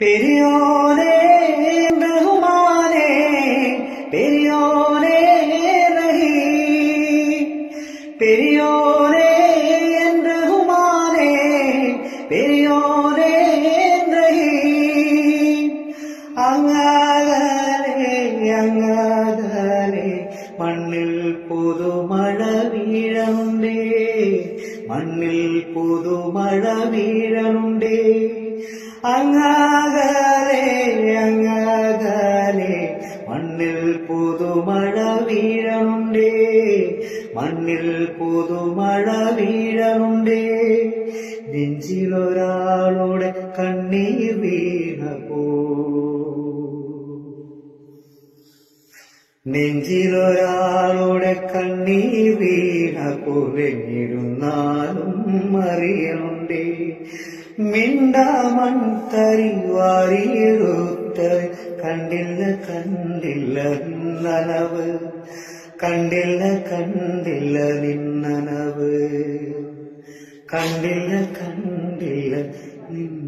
பெரியோனே ரகுமானே பெரியோனே ரஹி பெரியோனே ரகுமானே பெரியோனே ரஹி அங்காகலே அங்காகலே மண்ணில் புது மழை வீழனுண்டே மண்ணில் புது மழை வீழனுண்டே അങ്ങാകലെ അങ്ങാകലെ മണ്ണിൽ പുതുമഴ വീഴണുണ്ടേ. മണ്ണിൽ പുതുമഴ വീഴണുണ്ടേ. നെഞ്ചിലൊരാളുടെ കണ്ണീർ വീണപ്പോ നെഞ്ചിലൊരാളുടെ കണ്ണീർ വീണ കുരഞ്ഞിരുന്നാലും അറിയണ്ടേ മിണ്ടാമൺ തരി വാരിയെടുത്ത് കണ്ടില്ല കണ്ടില്ല നനവ് കണ്ടില്ല കണ്ടില്ല നിന്നനവ്. കണ്ടില്ല കണ്ടില്ല നിന്നനവ്